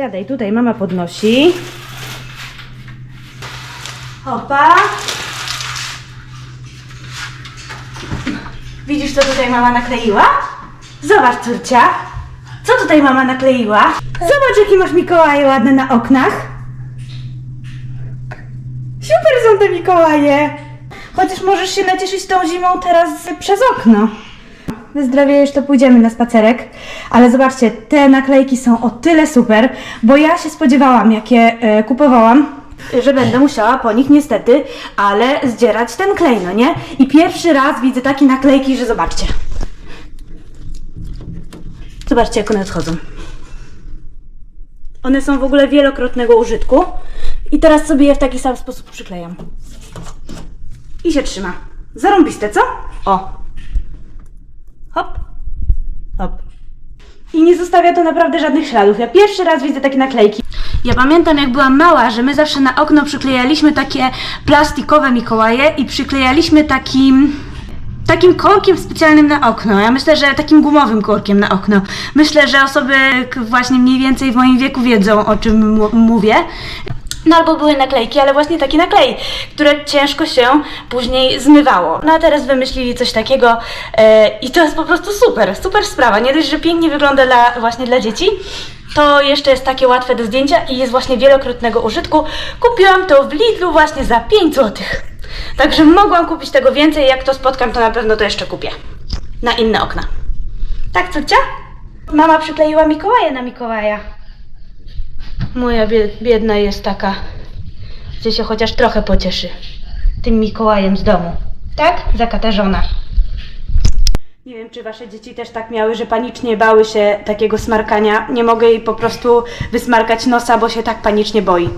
Siadaj, tutaj mama podnosi. Hopa. Widzisz, co tutaj mama nakleiła? Zobacz, córcia. Co tutaj mama nakleiła? Zobacz, jaki masz Mikołaje ładne na oknach. Super są te Mikołaje. Chociaż możesz się nacieszyć tą zimą teraz przez okno. Wyzdrowiejesz, to pójdziemy na spacerek. Ale zobaczcie, te naklejki są o tyle super, bo ja się spodziewałam, jak je e, kupowałam, że będę musiała po nich niestety, ale zdzierać ten klej, no nie? I pierwszy raz widzę takie naklejki, że zobaczcie. Zobaczcie, jak one odchodzą. One są w ogóle wielokrotnego użytku. I teraz sobie je w taki sam sposób przyklejam. I się trzyma. Zarąbiste, co? O. Hop. Hop. I nie zostawia to naprawdę żadnych śladów. Ja pierwszy raz widzę takie naklejki. Ja pamiętam, jak byłam mała, że my zawsze na okno przyklejaliśmy takie plastikowe Mikołaje i przyklejaliśmy takim takim korkiem specjalnym na okno. Ja myślę, że takim gumowym korkiem na okno. Myślę, że osoby właśnie mniej więcej w moim wieku wiedzą, o czym mówię. No albo były naklejki, ale właśnie takie naklej, które ciężko się później zmywało. No a teraz wymyślili coś takiego e, i to jest po prostu super, super sprawa. Nie dość, że pięknie wygląda dla, właśnie dla dzieci, to jeszcze jest takie łatwe do zdjęcia i jest właśnie wielokrotnego użytku. Kupiłam to w Lidlu właśnie za 5 zł. Także mogłam kupić tego więcej, jak to spotkam, to na pewno to jeszcze kupię. Na inne okna. Tak, córcia? Mama przykleiła Mikołaja na Mikołaja. Moja bie- biedna jest taka, że się chociaż trochę pocieszy tym Mikołajem z domu. Tak? Zakatarzona. Nie wiem, czy wasze dzieci też tak miały, że panicznie bały się takiego smarkania. Nie mogę jej po prostu wysmarkać nosa, bo się tak panicznie boi.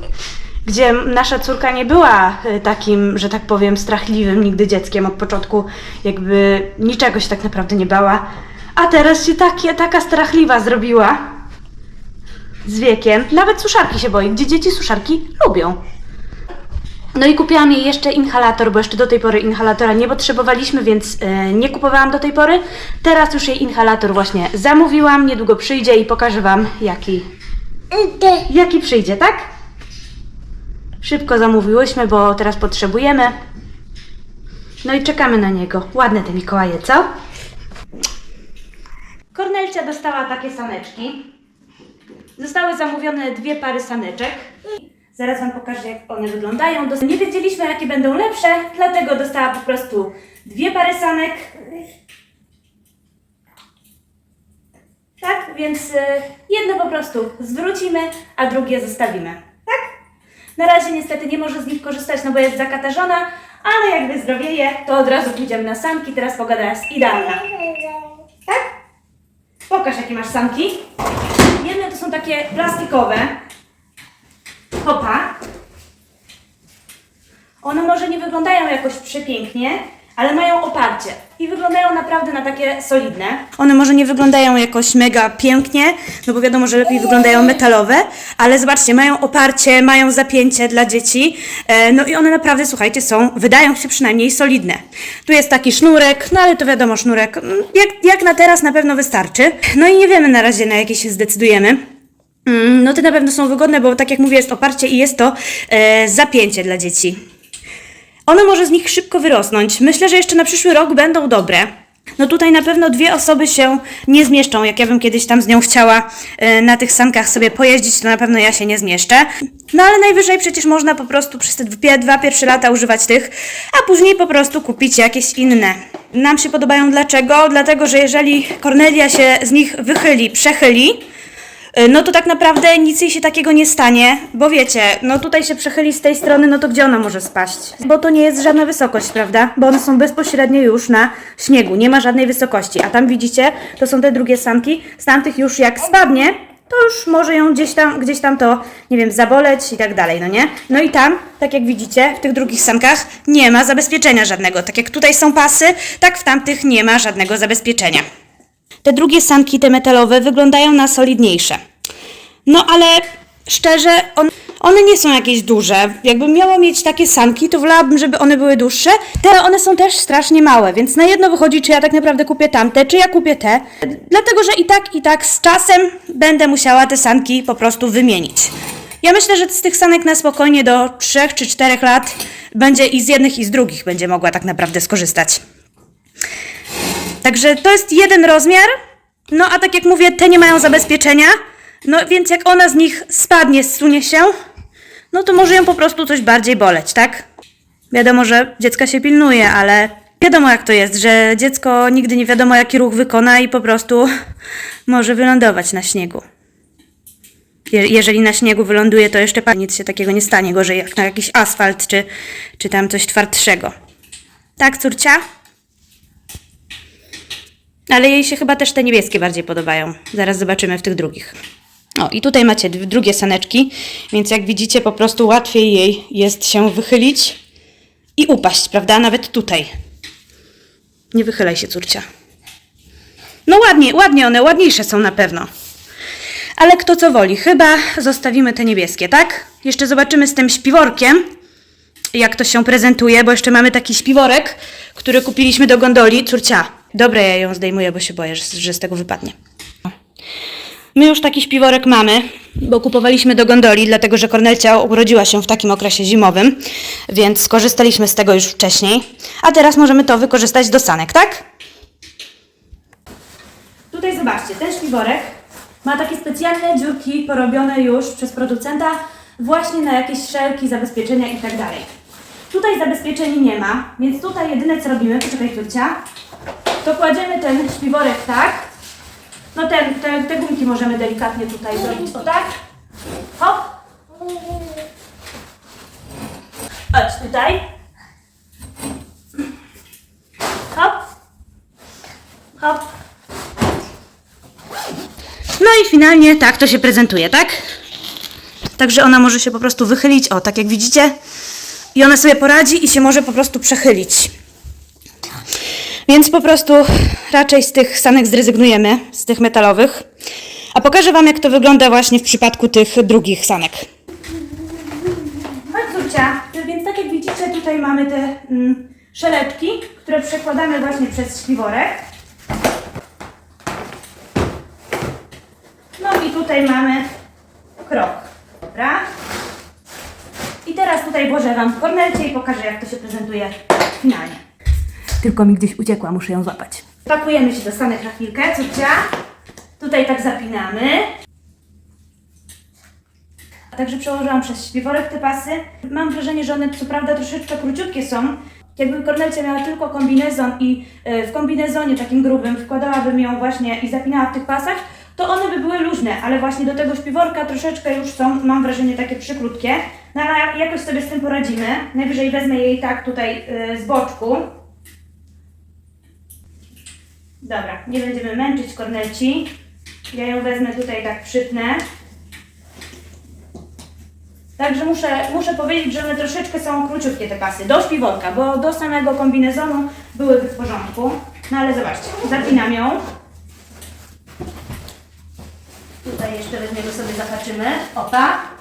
Gdzie nasza córka nie była y, takim, że tak powiem, strachliwym nigdy dzieckiem od początku, jakby niczego się tak naprawdę nie bała. A teraz się takie, taka strachliwa zrobiła z wiekiem. Nawet suszarki się boi, gdzie dzieci suszarki lubią. No i kupiłam jej jeszcze inhalator, bo jeszcze do tej pory inhalatora nie potrzebowaliśmy, więc e, nie kupowałam do tej pory. Teraz już jej inhalator właśnie zamówiłam, niedługo przyjdzie i pokażę Wam jaki, jaki przyjdzie, tak? Szybko zamówiłyśmy, bo teraz potrzebujemy. No i czekamy na niego. Ładne te Mikołaje, co? Kornelcia dostała takie saneczki. Zostały zamówione dwie pary saneczek. Zaraz Wam pokażę, jak one wyglądają. Nie wiedzieliśmy, jakie będą lepsze, dlatego dostała po prostu dwie pary sanek. Tak, więc y, jedno po prostu zwrócimy, a drugie zostawimy. Tak? Na razie niestety nie może z nich korzystać, no bo jest zakatarzona, ale jak wyzdrowieje, to od razu pójdziemy na sanki. Teraz pogoda jest idealna. Tak? Pokaż, jakie masz sanki. Jedne to są takie plastikowe. Hopa. One może nie wyglądają jakoś przepięknie, ale mają oparcie i wyglądają naprawdę na takie solidne. One może nie wyglądają jakoś mega pięknie, no bo wiadomo, że lepiej wyglądają metalowe, ale zobaczcie, mają oparcie, mają zapięcie dla dzieci, e, no i one naprawdę, słuchajcie, są, wydają się przynajmniej solidne. Tu jest taki sznurek, no ale to wiadomo, sznurek, mm, jak, jak na teraz na pewno wystarczy. No i nie wiemy na razie, na jakie się zdecydujemy. Mm, No te na pewno są wygodne, bo tak jak mówię, jest oparcie i jest to e, zapięcie dla dzieci. One może z nich szybko wyrosnąć. Myślę, że jeszcze na przyszły rok będą dobre. No tutaj na pewno dwie osoby się nie zmieszczą. Jak ja bym kiedyś tam z nią chciała e, na tych sankach sobie pojeździć, to na pewno ja się nie zmieszczę. No ale najwyżej przecież można po prostu przez te dwa pierwsze lata używać tych, a później po prostu kupić jakieś inne. Nam się podobają dlaczego? Dlatego, że jeżeli Kornelia się z nich wychyli, przechyli, no to tak naprawdę nic jej się takiego nie stanie, bo wiecie, no tutaj się przechyli z tej strony, no to gdzie ona może spaść? Bo to nie jest żadna wysokość, prawda? Bo one są bezpośrednio już na śniegu, nie ma żadnej wysokości, a tam widzicie, to są te drugie sanki, z tamtych już jak spadnie, to już może ją gdzieś tam, gdzieś tam to, nie wiem, zaboleć i tak dalej, no nie? No i tam, tak jak widzicie, w tych drugich sankach nie ma zabezpieczenia żadnego. Tak jak tutaj są pasy, tak w tamtych nie ma żadnego zabezpieczenia. Te drugie sanki, te metalowe, wyglądają na solidniejsze. No ale szczerze, on, One nie są jakieś duże. Jakbym miała mieć takie sanki, to wolałabym, żeby one były dłuższe. Te one są też strasznie małe, więc na jedno wychodzi, czy ja tak naprawdę kupię tamte, czy ja kupię te. Dlatego, że i tak, i tak z czasem będę musiała te sanki po prostu wymienić. Ja myślę, że z tych sanek na spokojnie do 3 czy 4 lat będzie i z jednych, i z drugich będzie mogła tak naprawdę skorzystać. Także to jest jeden rozmiar. No a tak jak mówię, te nie mają zabezpieczenia. No więc jak ona z nich spadnie, zsunie się, no to może ją po prostu coś bardziej boleć, tak? Wiadomo, że dziecka się pilnuje, ale wiadomo jak to jest, że dziecko nigdy nie wiadomo jaki ruch wykona i po prostu może wylądować na śniegu. Je- jeżeli na śniegu wyląduje, to jeszcze nic się takiego nie stanie, gorzej jak na jakiś asfalt czy, czy tam coś twardszego. Tak, córcia? Ale jej się chyba też te niebieskie bardziej podobają. Zaraz zobaczymy w tych drugich. O, i tutaj macie drugie saneczki, więc jak widzicie, po prostu łatwiej jej jest się wychylić i upaść, prawda? Nawet tutaj. Nie wychylaj się, córcia. No ładnie, ładnie one, ładniejsze są na pewno. Ale kto co woli, chyba zostawimy te niebieskie, tak? Jeszcze zobaczymy z tym śpiworkiem, jak to się prezentuje, bo jeszcze mamy taki śpiworek, który kupiliśmy do gondoli. Córcia, dobra, ja ją zdejmuję, bo się boję, że, z tego wypadnie. My już taki śpiworek mamy, bo kupowaliśmy do gondoli, dlatego że Kornelcia urodziła się w takim okresie zimowym, więc skorzystaliśmy z tego już wcześniej. A teraz możemy to wykorzystać do sanek, tak? Tutaj zobaczcie, ten śpiworek ma takie specjalne dziurki porobione już przez producenta właśnie na jakieś szelki, zabezpieczenia i tak dalej. Tutaj zabezpieczeń nie ma, więc tutaj jedyne co robimy, poczekaj Turcia, to kładziemy ten śpiworek tak, no ten, te, te gumki możemy delikatnie tutaj zrobić o tak, hop, chodź tutaj, hop, hop, no i finalnie tak to się prezentuje, tak? Także ona może się po prostu wychylić, o, tak jak widzicie. I ona sobie poradzi i się może po prostu przechylić. Więc po prostu raczej z tych sanek zrezygnujemy, z tych metalowych. A pokażę Wam, jak to wygląda właśnie w przypadku tych drugich sanek. Chodź, Zurcia. Więc tak jak widzicie, tutaj mamy te mm, szeleczki, które przekładamy właśnie przez śpiworek. No i tutaj mamy krok. Dobra. I teraz tutaj włożę Wam w kornelcie i pokażę, jak to się prezentuje finalnie. Tylko mi gdzieś uciekła, muszę ją złapać. Pakujemy się do sanek na chwilkę, córcia. Tutaj tak zapinamy. A także przełożyłam przez śpiworek te pasy. Mam wrażenie, że one co prawda troszeczkę króciutkie są. Jakby Kornelcia miała tylko kombinezon i e, w kombinezonie takim grubym wkładałabym ją właśnie i zapinała w tych pasach, to one by były luźne, ale właśnie do tego śpiworka troszeczkę już są, mam wrażenie, takie przykrótkie. No ale jakoś sobie z tym poradzimy. Najwyżej wezmę jej tak tutaj e, z boczku. Dobra, nie będziemy męczyć Kornelci. Ja ją wezmę tutaj tak przypnę. Także muszę, muszę powiedzieć, że one troszeczkę są króciutkie te pasy do śpiworka, bo do samego kombinezonu byłyby w porządku. No ale zobaczcie, zapinam ją. Tutaj jeszcze weźmiemy sobie, zahaczymy. Opa.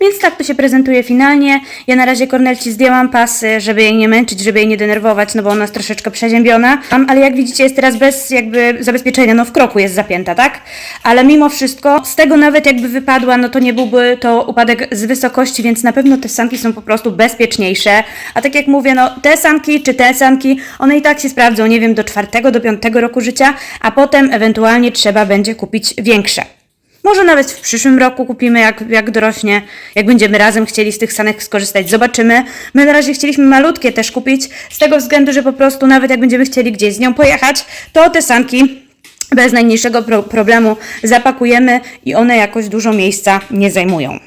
Więc tak to się prezentuje finalnie. Ja na razie Kornelci zdjęłam pasy, żeby jej nie męczyć, żeby jej nie denerwować, no bo ona jest troszeczkę przeziębiona. Ale jak widzicie jest teraz bez jakby zabezpieczenia, no w kroku jest zapięta, tak? Ale mimo wszystko, z tego nawet jakby wypadła, no to nie byłby to upadek z wysokości, więc na pewno te sanki są po prostu bezpieczniejsze. A tak jak mówię, no te sanki czy te sanki, one i tak się sprawdzą, nie wiem, do czwartego, do piątego roku życia, a potem ewentualnie trzeba będzie kupić większe. Może nawet w przyszłym roku kupimy, jak, jak dorośnie, jak będziemy razem chcieli z tych sanek skorzystać. Zobaczymy. My na razie chcieliśmy malutkie też kupić, z tego względu, że po prostu nawet jak będziemy chcieli gdzieś z nią pojechać, to te sanki bez najmniejszego pro problemu zapakujemy i one jakoś dużo miejsca nie zajmują.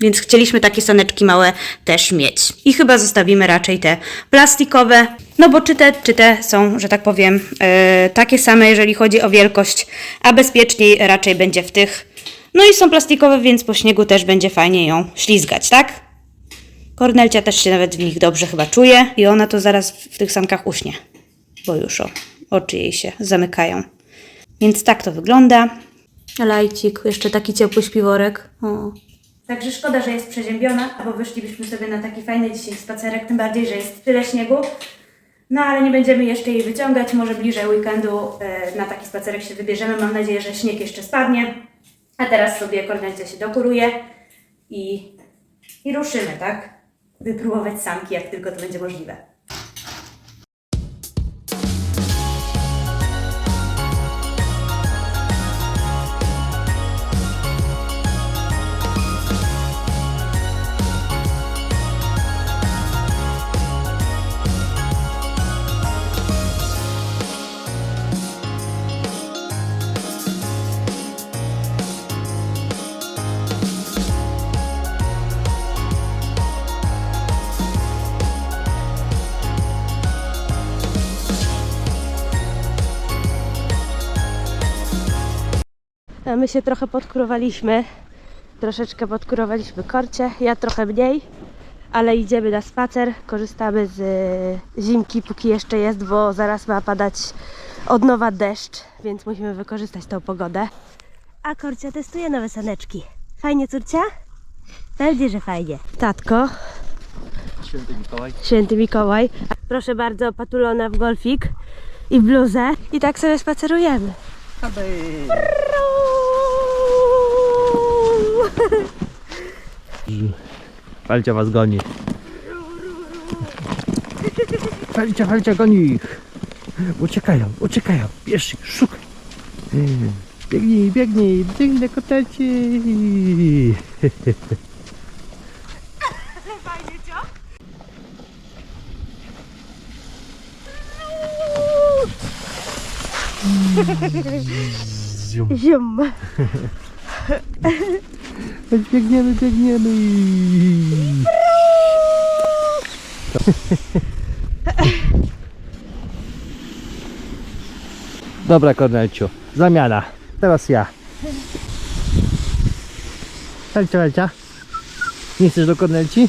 Więc chcieliśmy takie saneczki małe też mieć. I chyba zostawimy raczej te plastikowe, no bo czy te, czy te są, że tak powiem, e, takie same, jeżeli chodzi o wielkość, a bezpieczniej raczej będzie w tych. No i są plastikowe, więc po śniegu też będzie fajnie ją ślizgać, tak? Kornelcia też się nawet w nich dobrze chyba czuje i ona to zaraz w tych sankach uśnie, bo już o, oczy jej się zamykają. Więc tak to wygląda. Lajcik, jeszcze taki ciepły śpiworek. O. Także szkoda, że jest przeziębiona, bo wyszlibyśmy sobie na taki fajny dzisiaj spacerek, tym bardziej, że jest tyle śniegu. No ale nie będziemy jeszcze jej wyciągać, może bliżej weekendu e, na taki spacerek się wybierzemy. Mam nadzieję, że śnieg jeszcze spadnie. A teraz sobie Kornelia się dokuruje i, i ruszymy, tak? Wypróbować samki, jak tylko to będzie możliwe. My się trochę podkurowaliśmy. Troszeczkę podkurowaliśmy korcie. Ja trochę mniej, ale idziemy na spacer. Korzystamy z y, zimki, póki jeszcze jest, bo zaraz ma padać od nowa deszcz, więc musimy wykorzystać tą pogodę. A korcia testuje nowe saneczki. Fajnie, córcia? Pewnie, że fajnie. Tatko, Święty Mikołaj. święty Mikołaj. Proszę bardzo, patulona w golfik i bluzę. I tak sobie spacerujemy. Falcia was goni. Falcia, falcia goni ich. Uciekają, uciekają. Bierz ich, szukaj. Biegnij, biegnij, biegnij koteci. Zium. Zium. Biegniemy, biegniemy. Dobra, Kornelciu, zamiana. Teraz ja. Falcia, falcia. Nie chcesz do Kornelci?